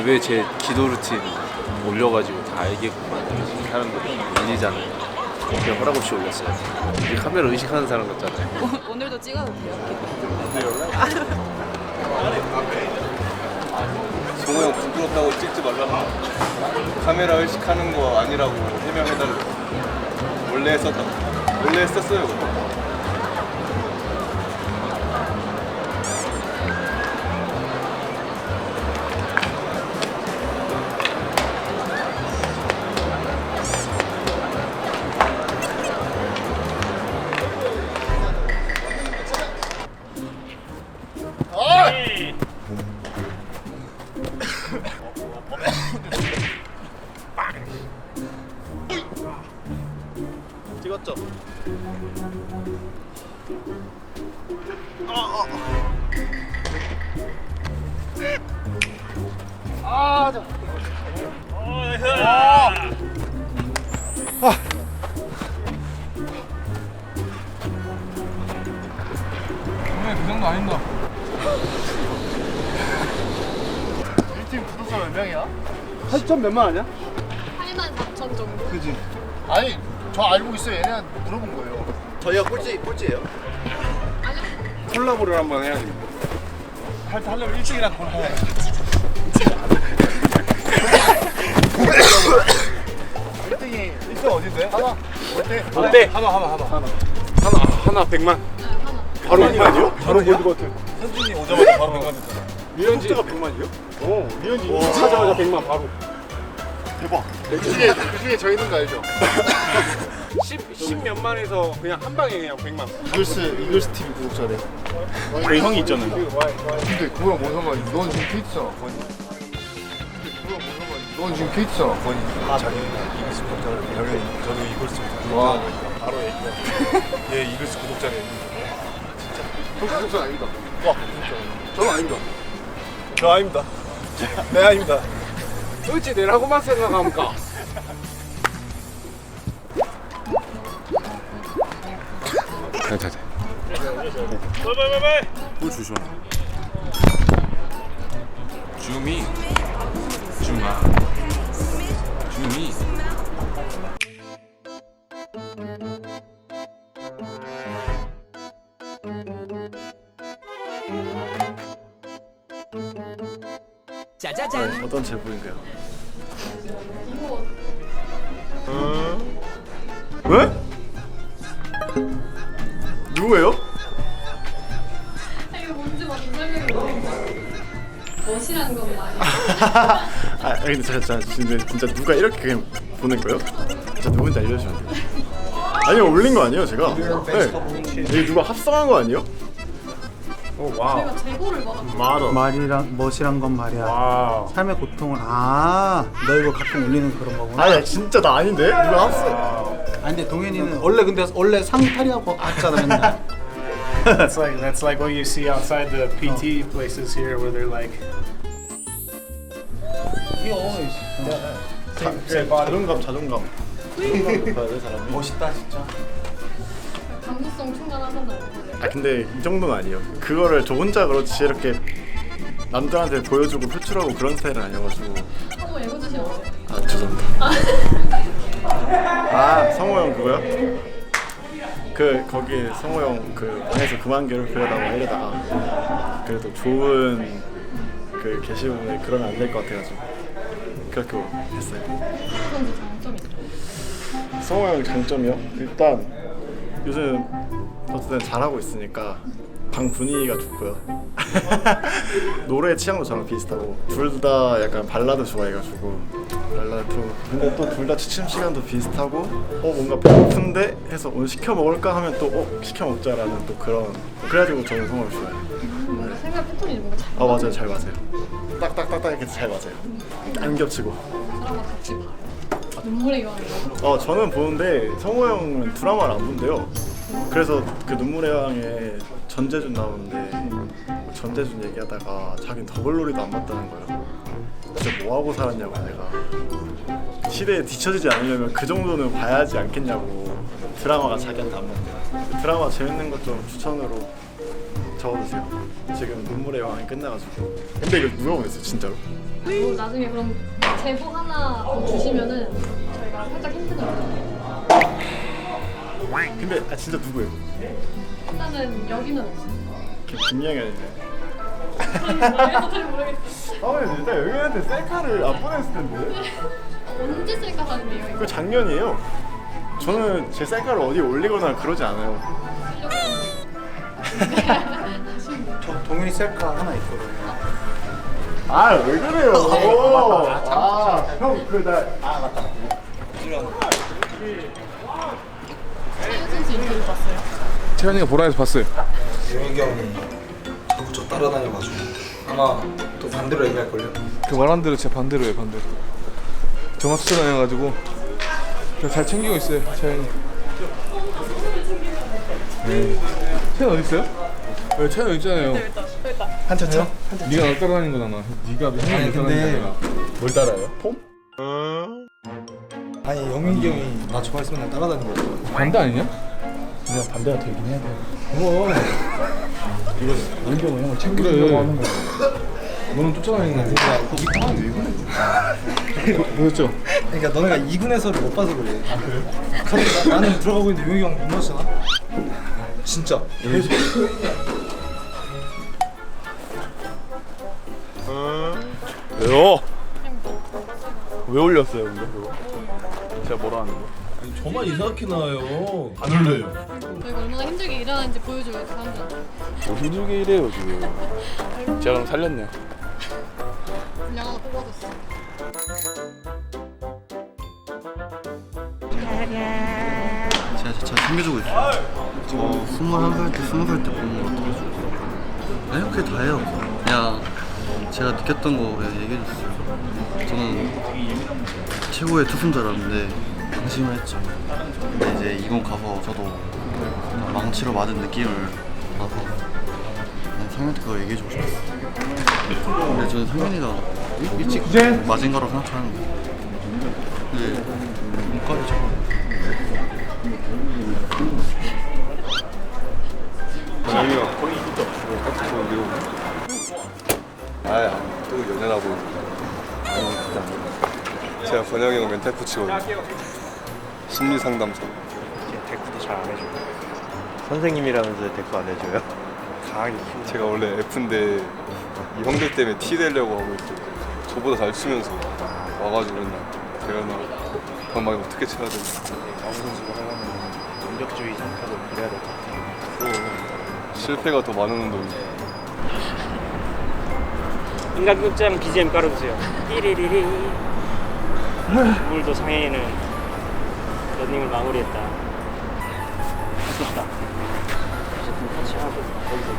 근데 왜 제 기도 루틴 올려가지고 다 알겠구만 이러지 사람들이 밀리잖아요. 그냥 허락 없이 올렸어요. 이제 카메라 의식하는 사람 같잖아요. 오 늘도 찍어도 돼요? 성호 형 부끄럽다고 찍지 말라고. 카메라 의식하는 거 아니라고 해명해달라고. 원래 했었다. 원래 했었어요 그 정도 아닌가? 1팀 구독자 몇 명이야? 80점 몇만 아니야? 8만 4천 정도? 그지? 아니 저 알고 있어요 얘네한테 물어본 거예요 저희가 꼴찌, 꼴찌예요 콜라보를 한번 해야지 할때 하려면 일찍이랑 걸 해야 1 어때? 어때? 하나 하나 하나. 하나. 하나, 하나 100만 네, 하나 바로 100만이요? 바로 골드 버튼 현준이 오자마자 바로 명감 됐잖아 미연지가 100만이요? 오 미연지. 하자마자 100만 바로. 대박. 그 중에 그 중에 저 있는 거 알죠? 10, 10 몇만에서 그냥 한 방에 그냥 100만. 이글스 이글스 TV 구독자래. 우리 형이 있잖아요. 근데 그거랑 뭔 상관이야? 넌 지금 거니 근데 그거랑 뭔 상관이야 넌 지금 거니 아 자기 이글스 구독자를 당연히 저도 이글스 구독자 바로 얘기해 얘 이글스 구독자네 저 구독자 아닙니다 와 구독자 저는 아닙니다. 저 아닙니다. 네 아닙니다. 어찌 내라고만 생각합니까? 자자자 물 주셔? 주 어떤 제보인가요? 왜? 누구예요? 아, 이거 뭔지 먼저 설명해 멋이라는 건 말이야 아 근데 제가 진짜, 진짜, 진짜 누가 이렇게 그냥 보낸 거예요? 진짜 누군지 알려주셔야 돼요 아니요 올린 거 아니에요 제가 네 이게 누가 합성한 거 아니에요? 제가 제보를 받았고 마더 말이랑 멋이란 건 말이야. 와우 삶의 고통을 아, 너 이거 가끔 올리는 그런 거구나. 아니 진짜 나 아닌데? 누가 합성 아 근데 동현이는 원래 근데 원래 상탈이하고 왔잖아 맨날. That's like that's like what you see outside the PT places here, where they're like He always. 자, 그래, 자존감 자존감 자존감 멋있다 진짜. 감수성 충만하잖아요 아 근데 이 정도는 아니에요. 그거를 저 혼자 그렇지 이렇게 남들한테 보여주고 표출하고 그런 스타일은 아니어가지고. 한번 읽어주시면 아 죄송합니다. 아. 성호 형 그거요? 그 거기 성호 형그 방에서 그만 괴롭히려다가 이러다가 그래도 좋은 그 게시물에 그러면 안 될 것 같아가지고. 그렇게 했어요. 그런 장점이 있어요 성호 형 장점이요? 일단 요즘 어쨌든 잘하고 있으니까 방 분위기가 좋고요. 노래 취향도 저랑 비슷하고 둘 다 약간 발라드 좋아해가지고 발라드 근데 또 둘 다 취침 시간도 비슷하고 어 뭔가 배고픈데 해서 오늘 시켜 먹을까 하면 또어 시켜 먹자라는 또 그런 그래가지고 저는 성호를 좋아해요. 뭔가 생각 패턴이 뭔가 잘 아 맞아요 잘 맞아요. 딱딱딱딱 이렇게 잘 맞아요. 안 겹치고. 사람과 같이 봐요 눈물의 여왕이요 어 저는 보는데 성호 형은 드라마를 안 본대요. 그래서 그 눈물의 왕에 전재준 나오는데 전재준 얘기하다가 자기는 더블로리도 안 봤다는 거예요. 진짜 뭐 하고 살았냐고 내가 시대에 뒤처지지 않으려면 그 정도는 봐야지 않겠냐고 드라마가 자기한테 안 맞대요. 드라마 재밌는 것 좀 추천으로 적어주세요. 지금 눈물의 왕이 끝나가지고. 근데 이거 누가 보냈어요 진짜로? 그리고 나중에 그럼 제보 하나 더 주시면은 저희가 살짝 힌트 좀 드릴게요. 근데 아 진짜 누구예요? 일단은 여기는 없어요. 김영현이네. 그래서 잘 모르겠어요. 아 근데 일단 영현한테 셀카를 안 보냈을 텐데. 언제 쓸까 하는데요, 이거? 그 작년이에요. 저는 제 셀카를 어디에 올리거나 그러지 않아요. 저 동윤이 셀카 하나 있거든요. 아 왜 그래요? 아, 형 그 나 아 맞다. 최현 선수 인터뷰 봤어요? 태현이가 보라에서 봤어요. 유민기 형이 자꾸 저 따라다녀가지고 아마 또 반대로 얘기할걸요? 그 말한 대로 진짜 반대로 해 반대로. 저만 쫓아다녀가지고 그냥 잘 챙기고 있어요 태현이. 네. 태현 어디 있어요? 네, 태현 여기 있잖아요. 한참 차? 네가 나 따라다니는 거잖아. 네가 형이 근데- 따라다니는 뭘 따라요? 아니 영민기 형이 나 좋아해서 맨날 따라다니는 거 반대 아니냐? 그냥 반대가 되긴 해야 돼. 뭐 이거 원경은 형을 챙기려고 하는 거야. 너는 쫓아다니는 거지. 보였죠? 그러니까 너네가 2군에서를 못 봐서 그래 아 그래? 나, 나는 들어가고 있는데 용혁이 형못 넣었잖아 진짜 계속 왜요? 왜 올렸어요 근데 그거? 제가 뭐라 하는 거? 저만 이상하게 나와요. 안 올려요. 저희가 얼마나 힘들게 일하는지 보여줘요, 사람들한테. 뭐 힘들게 일해요 지금 제가 그럼 살렸네 분량 하나 뽑아줬어. 제가 제잘 챙겨주고 있어요. 저 스물한 살 때, 스무 살때 보는 것 같아가지고. 아니, 그게 다예요. 그냥 제가 느꼈던 거 그냥 얘기해줬어요. 저는 최고의 투순자라는데 방심을 했죠. 근데 이제 이건 가서 저도 망치로 맞은 느낌을 받아서 그냥 상현한테 그거 얘기해 주고 싶었어요. 근데 저는 상현이가 일- 일찍 맞은 거라고 생각하는데 근데 참정 형 멘탈 코치거든요. 심리 상담소. 데크도 잘 안 해줘요. 선생님이라면서 데크 안 해줘요? 강하게. 제가 원래 F인데 이 형들 때문에 T 되려고 하고 있고 저보다 잘 치면서 와가지고 맨날 대현아 방망이 어떻게 쳐야 되나 아무 선수가 하려면 완벽주의 생각하고 그래야 될 것 같아요. 실패가 더 많은 운동이 인간극장 BGM 깔아주세요. 띠리리리. 오늘도 상해에는 러닝을 마무리했다. 아쉽다. 어쨌든 같이 하고 거기서